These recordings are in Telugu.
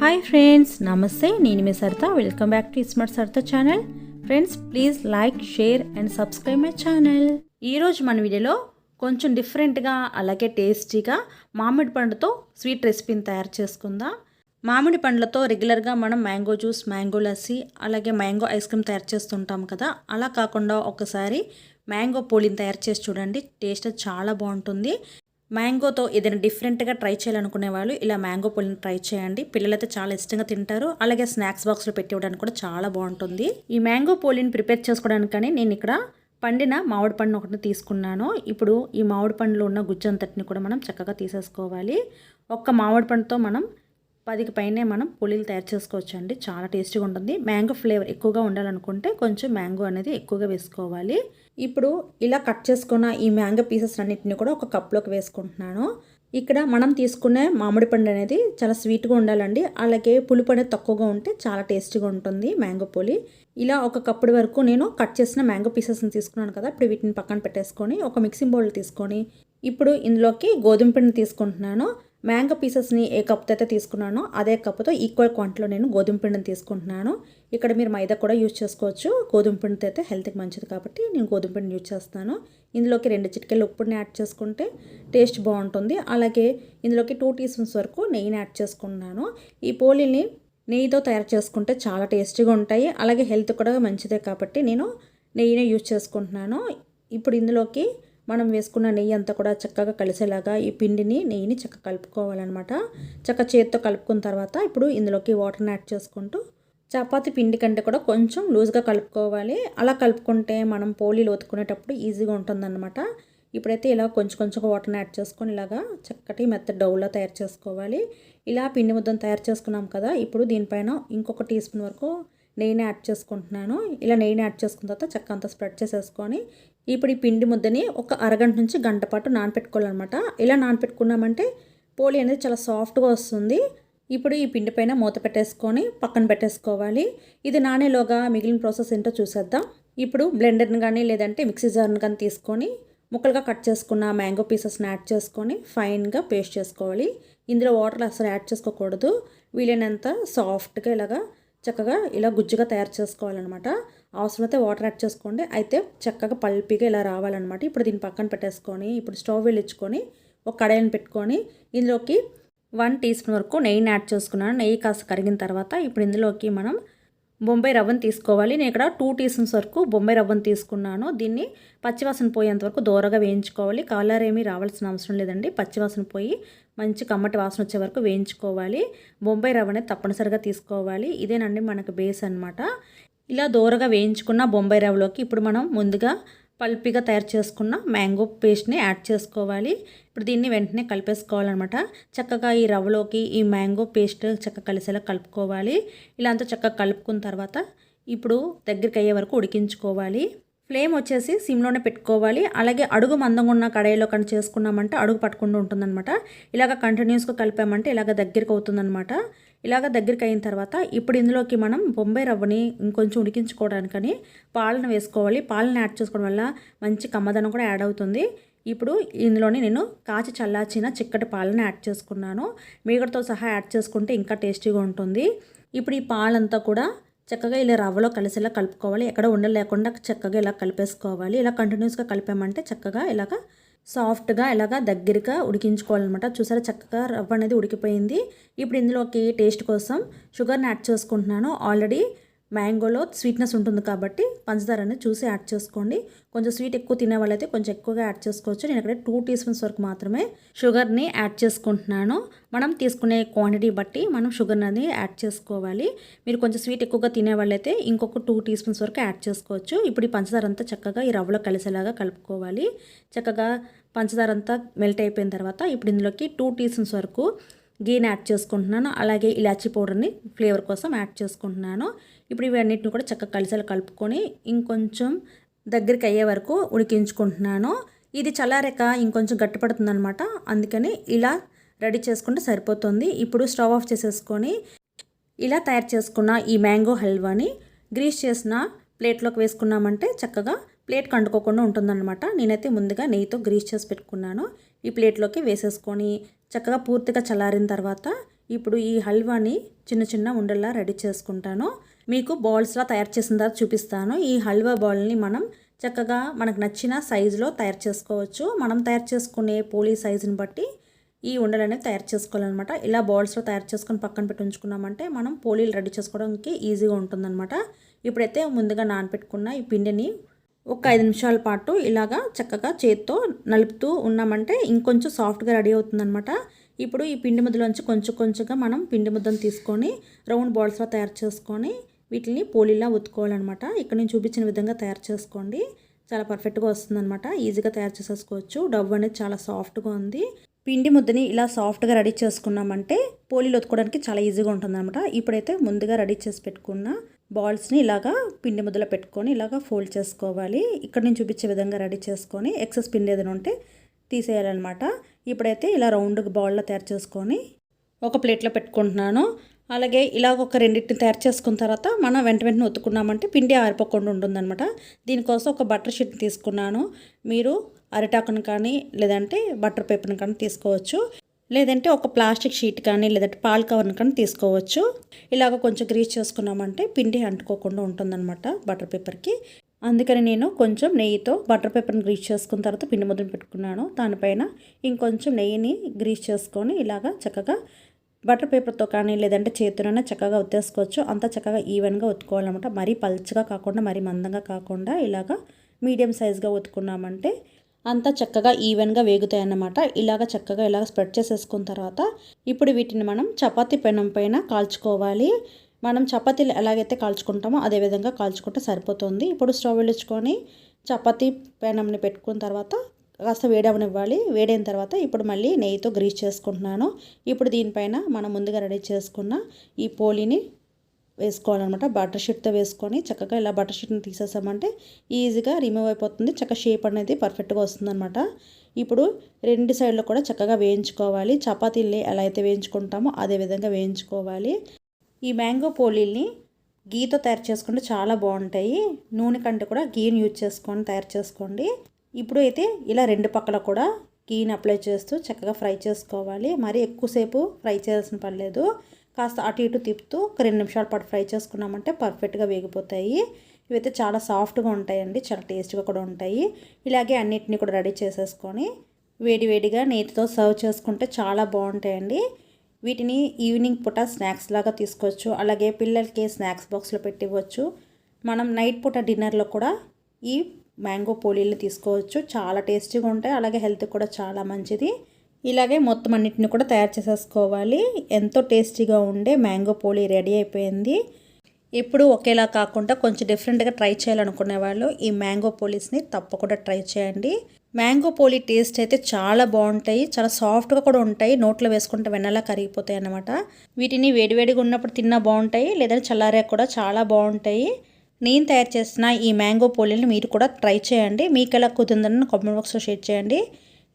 హాయ్ ఫ్రెండ్స్ నమస్తే నేను మీ Saritha. Welcome back to smart Saritha channel friends please like share and subscribe my channel ఈరోజు మన వీడియోలో కొంచెం డిఫరెంట్గా అలాగే టేస్టీగా మామిడి పండుతో స్వీట్ రెసిపీని తయారు చేసుకుందాం. మామిడి పండ్లతో రెగ్యులర్గా మనం మ్యాంగో జ్యూస్ మ్యాంగో లస్సీ అలాగే మ్యాంగో ఐస్ క్రీమ్ తయారు చేస్తుంటాం కదా. అలా కాకుండా ఒకసారి మ్యాంగో పోలిని తయారు చేసి చూడండి. టేస్ట్ చాలా బాగుంటుంది. మ్యాంగోతో ఏదైనా డిఫరెంట్గా ట్రై చేయాలనుకునే వాళ్ళు ఇలా మ్యాంగో పులిని ట్రై చేయండి. పిల్లలైతే చాలా ఇష్టంగా తింటారు. అలాగే స్నాక్స్ బాక్స్లో పెట్టివ్వడానికి కూడా చాలా బాగుంటుంది. ఈ మ్యాంగో పోలిని ప్రిపేర్ చేసుకోవడానికని నేను ఇక్కడ పండిన మామిడి పండును ఒకటి తీసుకున్నాను. ఇప్పుడు ఈ మామిడి పండులో ఉన్న గుజ్జంతటిని కూడా మనం చక్కగా తీసేసుకోవాలి. ఒక్క మామిడి పండుతో మనం పదికి పైనే మనం పులీలు తయారు చేసుకోవచ్చు అండి చాలా టేస్టీగా ఉంటుంది. మ్యాంగో ఫ్లేవర్ ఎక్కువగా ఉండాలనుకుంటే కొంచెం మ్యాంగో అనేది ఎక్కువగా వేసుకోవాలి. ఇప్పుడు ఇలా కట్ చేసుకున్న ఈ మ్యాంగో పీసెస్ అన్నిటిని కూడా ఒక కప్లోకి వేసుకుంటున్నాను. ఇక్కడ మనం తీసుకునే మామిడి పండు అనేది చాలా స్వీట్గా ఉండాలండి. అలాగే పులుపు అనేది తక్కువగా ఉంటే చాలా టేస్టీగా ఉంటుంది మ్యాంగో పులి. ఇలా ఒక కప్పుడు వరకు నేను కట్ చేసిన మ్యాంగో పీసెస్ని తీసుకున్నాను కదా ఇప్పుడు వీటిని పక్కన పెట్టేసుకొని ఒక మిక్సింగ్ బౌల్ తీసుకొని ఇప్పుడు ఇందులోకి గోధుమ పిండిని తీసుకుంటున్నాను. మ్యాంగో పీసెస్ని ఏ కప్తో అయితే తీసుకున్నానో అదే కప్పుతో ఈక్వల్ క్వాంటిటీలో నేను గోధుమ పిండిని తీసుకుంటున్నాను. ఇక్కడ మీరు మైదా కూడా యూజ్ చేసుకోవచ్చు. గోధుమ పిండితో అయితే హెల్త్కి మంచిది కాబట్టి నేను గోధుమ పిండిని యూజ్ చేస్తాను. ఇందులోకి రెండు చిటికెళ్ళు ఉప్పుని యాడ్ చేసుకుంటే టేస్ట్ బాగుంటుంది. అలాగే ఇందులోకి టూ టీ స్పూన్స్ వరకు నెయ్యిని యాడ్ చేసుకున్నాను ఈ పోలీని నెయ్యితో తయారు చేసుకుంటే చాలా టేస్టీగా ఉంటాయి. అలాగే హెల్త్ కూడా మంచిదే కాబట్టి నేను నెయ్యినే యూజ్ చేసుకుంటున్నాను. ఇప్పుడు ఇందులోకి మనం వేసుకున్న నెయ్యి అంతా కూడా చక్కగా కలిసేలాగా ఈ పిండిని నెయ్యిని చక్కగా కలుపుకోవాలన్నమాట. చక్క చేతితో కలుపుకున్న తర్వాత ఇప్పుడు ఇందులోకి వాటర్ని యాడ్ చేసుకుంటూ చపాతి పిండి కంటే కూడా కొంచెం లూజ్గా కలుపుకోవాలి. అలా కలుపుకుంటే మనం పోలీలు ఒత్తుకునేటప్పుడు ఈజీగా ఉంటుందన్నమాట. ఇప్పుడైతే ఇలా కొంచెం కొంచెం వాటర్ని యాడ్ చేసుకొని ఇలాగా చక్కటి మెత్త డౌలా తయారు చేసుకోవాలి. ఇలా పిండి ముద్దను తయారు చేసుకున్నాం కదా ఇప్పుడు దీనిపైన ఇంకొక టీ స్పూన్ వరకు నెయ్యిని యాడ్ చేసుకుంటున్నాను. ఇలా నెయ్యిని యాడ్ చేసుకున్న తర్వాత చక్క అంతా స్ప్రెడ్ చేసేసుకొని ఇప్పుడు ఈ పిండి ముద్దని ఒక అరగంట నుంచి గంట పాటు నానపెట్టుకోవాలన్నమాట. ఇలా నానపెట్టుకున్నామంటే పోలి అనేది చాలా సాఫ్ట్గా వస్తుంది. ఇప్పుడు ఈ పిండి పైన మూత పెట్టేసుకొని పక్కన పెట్టేసుకోవాలి. ఇది నానేలోగా మిగిలిన ప్రాసెస్ ఏంటో చూసేద్దాం. ఇప్పుడు బ్లెండర్ని కానీ లేదంటే మిక్సీ జార్ని కానీ తీసుకొని ముక్కలుగా కట్ చేసుకున్న మ్యాంగో పీసెస్ని యాడ్ చేసుకొని ఫైన్గా పేస్ట్ చేసుకోవాలి. ఇందులో వాటర్ అసలు యాడ్ చేసుకోకూడదు. వీలైనంత సాఫ్ట్గా ఇలాగా చక్కగా ఇలా గుజ్జుగా తయారు చేసుకోవాలన్నమాట. అవసరమైతే వాటర్ యాడ్ చేసుకోండి. అయితే చక్కగా పల్పీగా ఇలా రావాలన్నమాట. ఇప్పుడు దీన్ని పక్కన పెట్టేసుకొని ఇప్పుడు స్టవ్ వెళ్ళించుకొని ఒక కడాయిని పెట్టుకొని ఇందులోకి వన్ టీ స్పూన్ వరకు నెయ్యిని యాడ్ చేసుకున్నాను. నెయ్యి కాస్త కరిగిన తర్వాత ఇప్పుడు ఇందులోకి మనం బొంబాయి రవ్వను తీసుకోవాలి. నేను ఇక్కడ టూ టీ స్పూన్స్ వరకు బొంబాయి రవ్వను తీసుకున్నాను. దీన్ని పచ్చివాసన పోయేంత వరకు దూరగా వేయించుకోవాలి. కలర్ ఏమీ రావాల్సిన అవసరం లేదండి. పచ్చివాసన పోయి మంచి కమ్మటి వాసన వచ్చే వరకు వేయించుకోవాలి. బొంబాయి రవ్వ అనేది తప్పనిసరిగా తీసుకోవాలి. ఇదేనండి మనకు బేస్ అనమాట ఇలా దూరగా వేయించుకున్న బొంబాయి రవ్వలోకి ఇప్పుడు మనం ముందుగా పల్పీగా తయారు చేసుకున్న మ్యాంగో పేస్ట్ని యాడ్ చేసుకోవాలి. ఇప్పుడు దీన్ని వెంటనే కలిపేసుకోవాలన్నమాట. చక్కగా ఈ రవ్వలోకి ఈ మ్యాంగో పేస్ట్ చక్కగా కలిసేలా కలుపుకోవాలి. ఇలా అంతా చక్కగా కలుపుకున్న తర్వాత ఇప్పుడు దగ్గరికి అయ్యే వరకు ఉడికించుకోవాలి. ఫ్లేమ్ వచ్చేసి సిమ్లోనే పెట్టుకోవాలి. అలాగే అడుగు మందంగా ఉన్న కడాయిలో కానీ చేసుకున్నామంటే అడుగు పట్టకుండా ఉంటుందన్నమాట. ఇలాగ కంటిన్యూస్గా కలిపామంటే ఇలాగ దగ్గరికి అవుతుందన్నమాట. ఇలాగ దగ్గరికి అయిన తర్వాత ఇప్పుడు ఇందులోకి మనం బొంబాయి రవ్వని ఇంకొంచెం ఉడికించుకోవడానికని పాలను వేసుకోవాలి. పాలను యాడ్ చేసుకోవడం వల్ల మంచి కమ్మదనం కూడా యాడ్ అవుతుంది. ఇప్పుడు ఇందులోనే నేను కాచి చల్లార్చిన చిక్కటి పాలను యాడ్ చేసుకున్నాను. మీగడతో సహా యాడ్ చేసుకుంటే ఇంకా టేస్టీగా ఉంటుంది. ఇప్పుడు ఈ పాలంతా కూడా చక్కగా ఇలా రవ్వలో కలిసేలా కలుపుకోవాలి. ఎక్కడ ఉండలేకుండా చక్కగా ఇలా కలిపేసుకోవాలి. ఇలా కంటిన్యూస్గా కలిపామంటే చక్కగా ఇలాగ సాఫ్ట్గా ఇలాగా దగ్గరగా ఉడికించుకోవాలన్నమాట. చూసారా? చక్కగా రవ్వ అనేది ఉడికిపోయింది. ఇప్పుడు ఇందులోకి టేస్ట్ కోసం షుగర్ని యాడ్ చేసుకుంటున్నాను. ఆల్రెడీ మ్యాంగోలో స్వీట్నెస్ ఉంటుంది కాబట్టి పంచదార అనేది చూసి యాడ్ చేసుకోండి. కొంచెం స్వీట్ ఎక్కువ తినే వాళ్ళైతే కొంచెం ఎక్కువగా యాడ్ చేసుకోవచ్చు. నేను అక్కడ టూ టీ స్పూన్స్ వరకు మాత్రమే షుగర్ని యాడ్ చేసుకుంటున్నాను. మనం తీసుకునే క్వాంటిటీ బట్టి మనం షుగర్ అనేది యాడ్ చేసుకోవాలి. మీరు కొంచెం స్వీట్ ఎక్కువగా తినే వాళ్ళైతే ఇంకొక టూ టీ స్పూన్స్ వరకు యాడ్ చేసుకోవచ్చు. ఇప్పుడు ఈ పంచదార అంతా చక్కగా ఈ రవ్వలో కలిసేలాగా కలుపుకోవాలి. చక్కగా పంచదార అంతా మెల్ట్ అయిపోయిన తర్వాత ఇప్పుడు ఇందులోకి టూ టీ స్పూన్స్ వరకు గీని యాడ్ చేసుకుంటున్నాను. అలాగే ఇలాచీ పౌడర్ని ఫ్లేవర్ కోసం యాడ్ చేసుకుంటున్నాను. ఇప్పుడు ఇవన్నిటిని కూడా చక్కగా కలిసేలా కలుపుకొని ఇంకొంచెం దగ్గరికి అయ్యే వరకు ఉడికించుకుంటున్నాను. ఇది చల్లారాక ఇంకొంచెం గట్టిపడుతుంది అనమాట అందుకని ఇలా రెడీ చేసుకుంటే సరిపోతుంది. ఇప్పుడు స్టవ్ ఆఫ్ చేసేసుకొని ఇలా తయారు చేసుకున్న ఈ మ్యాంగో హల్వాని గ్రీస్ చేసిన ప్లేట్లోకి వేసుకున్నామంటే చక్కగా ప్లేట్ కండుకోకుండా ఉంటుందన్నమాట. నేనైతే ముందుగా నెయ్యితో గ్రీస్ చేసి పెట్టుకున్నాను. ఈ ప్లేట్లోకి వేసేసుకొని చక్కగా పూర్తిగా చల్లారిన తర్వాత ఇప్పుడు ఈ హల్వాని చిన్న చిన్న ఉండల్లా రెడీ చేసుకుంటాను. మీకు బాల్స్లా తయారు చేసిన తర్వాత చూపిస్తాను. ఈ హల్వా బాల్ని మనం చక్కగా మనకు నచ్చిన సైజులో తయారు చేసుకోవచ్చు. మనం తయారు చేసుకునే పోలీ సైజుని బట్టి ఈ ఉండలు అనేవి తయారు చేసుకోవాలన్నమాట. ఇలా బాల్స్లో తయారు చేసుకొని పక్కన పెట్టి ఉంచుకున్నామంటే మనం పోలీలు రెడీ చేసుకోవడానికి ఈజీగా ఉంటుందన్నమాట. ఇప్పుడైతే ముందుగా నానపెట్టుకున్న ఈ పిండిని ఒక ఐదు నిమిషాల పాటు ఇలాగా చక్కగా చేత్తో నలుపుతూ ఉన్నామంటే ఇంకొంచెం సాఫ్ట్గా రెడీ అవుతుందన్నమాట. ఇప్పుడు ఈ పిండి ముద్దలోంచి కొంచెం కొంచెంగా మనం పిండి ముద్దను తీసుకొని రౌండ్ బాల్స్లో తయారు చేసుకొని వీటిని పోలీలా ఉతుకోవాలన్నమాట ఇక్కడ నేను చూపించిన విధంగా తయారు చేసుకోండి. చాలా పర్ఫెక్ట్గా వస్తుందన్నమాట. ఈజీగా తయారు చేసేసుకోవచ్చు. డవ్ అనేది చాలా సాఫ్ట్గా ఉంది. పిండి ముద్దని ఇలా సాఫ్ట్గా రెడీ చేసుకున్నామంటే పోలీలు ఒత్తుకోవడానికి చాలా ఈజీగా ఉంటుందన్నమాట. ఇప్పుడైతే ముందుగా రెడీ చేసి పెట్టుకున్న బాల్స్ని ఇలాగా పిండి ముద్దలో పెట్టుకొని ఇలాగా ఫోల్డ్ చేసుకోవాలి. ఇక్కడ నేను చూపించే విధంగా రెడీ చేసుకొని ఎక్సెస్ పిండి ఏదైనా ఉంటే తీసేయాలన్నమాట. ఇప్పుడైతే ఇలా రౌండ్గా బాల్లో తయారు చేసుకొని ఒక ప్లేట్లో పెట్టుకుంటున్నాను. అలాగే ఇలా ఒక రెండింటిని తయారు చేసుకున్న తర్వాత మనం వెంట వెంటనే ఒత్తుకున్నామంటే పిండి ఆరిపోకుండా ఉంటుందన్నమాట. దీనికోసం ఒక బటర్ షీట్ తీసుకున్నాను. మీరు అరిటాకును కానీ లేదంటే బటర్ పేపర్ని కానీ తీసుకోవచ్చు. లేదంటే ఒక ప్లాస్టిక్ షీట్ కానీ లేదంటే పాల్ కవర్ని కానీ తీసుకోవచ్చు. ఇలాగ కొంచెం గ్రీస్ చేసుకున్నామంటే పిండి అంటుకోకుండా ఉంటుందన్నమాట బటర్ పేపర్కి. అందుకని నేను కొంచెం నెయ్యితో బటర్ పేపర్ని గ్రీస్ చేసుకున్న తర్వాత పిండి ముద్దను పెట్టుకున్నాను. దానిపైన ఇంకొంచెం నెయ్యిని గ్రీస్ చేసుకొని ఇలాగా చక్కగా బటర్ పేపర్తో కానీ లేదంటే చేతిలోనే చక్కగా ఉత్తేసుకోవచ్చు అంత చక్కగా ఈవెన్గా ఉత్తుకోవాలన్నమాట మరీ పల్చగా కాకుండా మరీ మందంగా కాకుండా ఇలాగా మీడియం సైజ్గా ఉతుకున్నామంటే అంతా చక్కగా ఈవెన్గా వేగుతాయి అన్నమాట ఇలాగ చక్కగా ఇలాగ స్ప్రెడ్ చేసేసుకున్న తర్వాత ఇప్పుడు వీటిని మనం చపాతి పెనం పైన కాల్చుకోవాలి. మనం చపాతీలు ఎలాగైతే కాల్చుకుంటామో అదే విధంగా కాల్చుకుంటే సరిపోతుంది. ఇప్పుడు స్టవ్ వెలుచుకొని చపాతీ పెనంని పెట్టుకున్న తర్వాత కాస్త వేడవనివ్వాలి. వేడైన తర్వాత ఇప్పుడు మళ్ళీ నెయ్యితో గ్రీస్ చేసుకుంటున్నాను. ఇప్పుడు దీనిపైన మనం ముందుగా రెడీ చేసుకున్న ఈ పోలిని వేసుకోవాలన్నమాట. బటర్ షీట్తో వేసుకొని చక్కగా ఇలా బటర్ షీట్ని తీసేసామంటే ఈజీగా రిమూవ్ అయిపోతుంది. చక్కగా షేప్ అనేది పర్ఫెక్ట్గా వస్తుందన్నమాట. ఇప్పుడు రెండు సైడ్లో కూడా చక్కగా వేయించుకోవాలి. చపాతీల్ని ఎలా అయితే వేయించుకుంటామో అదే విధంగా వేయించుకోవాలి. ఈ మ్యాంగో పోలీల్ని గీతో తయారు చేసుకుంటే చాలా బాగుంటాయి. నూనె కంటే కూడా గీని యూజ్ చేసుకొని తయారు చేసుకోండి. ఇప్పుడు అయితే ఇలా రెండు పక్కల కూడా గీని అప్లై చేస్తూ చక్కగా ఫ్రై చేసుకోవాలి. మరి ఎక్కువసేపు ఫ్రై చేయాల్సిన పర్లేదు కాస్త అటు ఇటు తిప్పుతూ ఒక రెండు నిమిషాల పాటు ఫ్రై చేసుకున్నామంటే పర్ఫెక్ట్గా వేగిపోతాయి. ఇవైతే చాలా సాఫ్ట్గా ఉంటాయండి చాలా టేస్ట్గా కూడా ఉంటాయి. ఇలాగే అన్నిటిని కూడా రెడీ చేసేసుకొని వేడివేడిగా నేతితో సర్వ్ చేసుకుంటే చాలా బాగుంటాయండి. వీటిని ఈవినింగ్ పూట స్నాక్స్ లాగా తీసుకోవచ్చు అలాగే పిల్లలకి స్నాక్స్ బాక్స్లో పెట్టివ్వచ్చు. మనం నైట్ పూట డిన్నర్లో కూడా ఈ మ్యాంగో పోలీలు తీసుకోవచ్చు. చాలా టేస్టీగా ఉంటాయి అలాగే హెల్త్ కూడా చాలా మంచిది. ఇలాగే మొత్తం అన్నిటిని కూడా తయారు చేసేసుకోవాలి. ఎంతో టేస్టీగా ఉండే మ్యాంగో పోలీ రెడీ అయిపోయింది. ఎప్పుడు ఒకేలా కాకుండా కొంచెం డిఫరెంట్గా ట్రై చేయాలనుకునే వాళ్ళు ఈ మ్యాంగో పోలీస్ని తప్పకుండా ట్రై చేయండి. మ్యాంగో పోలీ టేస్ట్ అయితే చాలా బాగుంటాయి. చాలా సాఫ్ట్గా కూడా ఉంటాయి. నోట్లో వేసుకుంటే వెన్నలా కరిగిపోతాయి అన్నమాట. వీటిని వేడివేడిగా ఉన్నప్పుడు తిన్నా బాగుంటాయి. లేదంటే చల్లారే కూడా చాలా బాగుంటాయి. నేను తయారు చేసిన ఈ మ్యాంగో పోలీని మీరు కూడా ట్రై చేయండి. మీకు ఎలా కుదిరిందని కామెంట్ బాక్స్లో షేర్ చేయండి.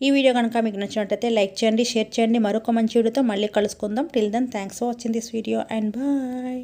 ఈ వీడియో కనుక మీకు నచ్చినట్టయితే లైక్ చేయండి షేర్ చేయండి. మరొక మంచి వీడియోతో మళ్ళీ కలుసుకుందాం. Till then thanks for watching this video and bye